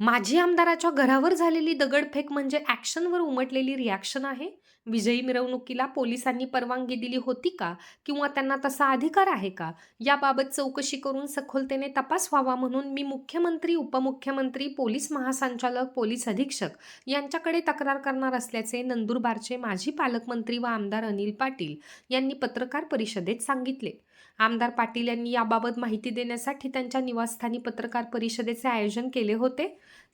माजी आमदाराच्या घरावर झालेली दगडफेक म्हणजे ॲक्शनवर उमटलेली रिॲक्शन आहे? विजयी मिरवणुकीला पोलिसांनी परवानगी दिली होती का? किंवा त्यांना तसा अधिकार आहे का? याबाबत चौकशी करून सखोलतेने तपास व्हावा म्हणून मी मुख्यमंत्री उपमुख्यमंत्री पोलीस महासंचालक पोलीस अधीक्षक यांच्याकडे तक्रार करणार असल्याचे नंदुरबारचे माजी पालकमंत्री व आमदार अनिल पाटील यांनी पत्रकार परिषदेत सांगितले. आमदार पाटील यांनी याबाबत माहिती देण्यासाठी त्यांच्या निवासस्थानी पत्रकार परिषदेचे आयोजन केले होते.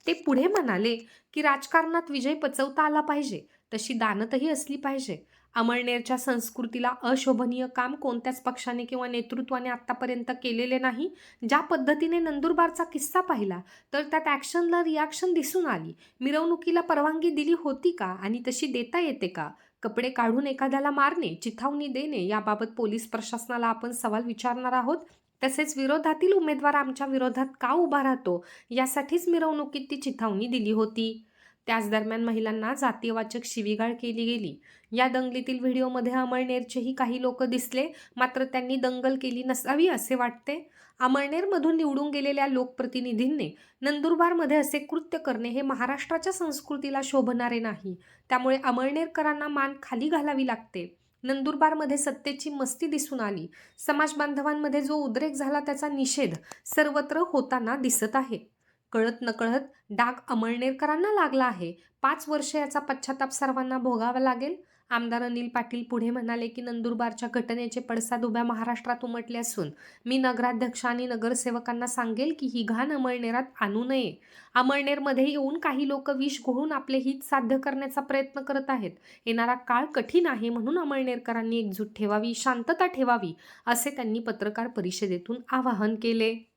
ते पुढे म्हणाले की राजकारणात विजय पचवता आला पाहिजे तशी दानतही असली पाहिजे. अमळनेरच्या संस्कृतीला अशोभनीय काम कोणत्याच पक्षाने किंवा नेतृत्वाने आत्तापर्यंत केलेले नाही. ज्या पद्धतीने नंदुरबारचा किस्सा पाहिला तर त्यात ॲक्शनला रिॲक्शन दिसून आली. मिरवणुकीला परवानगी दिली होती का आणि तशी देता येते का? कपडे काढून एखाद्याला मारणे चिथावणी देणे याबाबत पोलीस प्रशासनाला आपण सवाल विचारणार आहोत. तसेच विरोधातील उमेदवार आमच्या विरोधात का उभा राहतो? यासाठीच मिरवणुकीत ती चिथावणी दिली होती. त्याच दरम्यान महिलांना जातीयवाचक शिवीगाळ केली गेली. या दंगलीतील व्हिडिओमध्ये अमळनेरचेही काही लोक दिसले मात्र त्यांनी दंगल केली नसावी असे वाटते. अमळनेरमधून निवडून गेलेल्या लोकप्रतिनिधींनी नंदुरबारमध्ये असे कृत्य करणे हे महाराष्ट्राच्या संस्कृतीला शोभणारे नाही. त्यामुळे अमळनेरकरांना मान खाली घालावी लागते. नंदुरबारमध्ये सत्तेची मस्ती दिसून आली. समाज बांधवांमध्ये जो उद्रेक झाला त्याचा निषेध सर्वत्र होताना दिसत आहे. कळत नकळत डाग अमळनेरकरांना लागला आहे. पाच वर्ष याचा पश्चाताप सर्वांना भोगावा लागेल. आमदार अनिल पाटील पुढे म्हणाले की नंदुरबारच्या घटनेचे पडसाद उभ्या महाराष्ट्रात उमटले असून मी नगराध्यक्ष आणि नगरसेवकांना सांगेल की ही घाण अमळनेरात आणू नये. अमळनेरमध्ये येऊन काही लोक विष घोळून आपले हित साध्य करण्याचा प्रयत्न करत आहेत. येणारा काळ कठीण आहे म्हणून अमळनेरकरांनी एकजूट ठेवावी शांतता ठेवावी असे त्यांनी पत्रकार परिषदेतून आवाहन केले.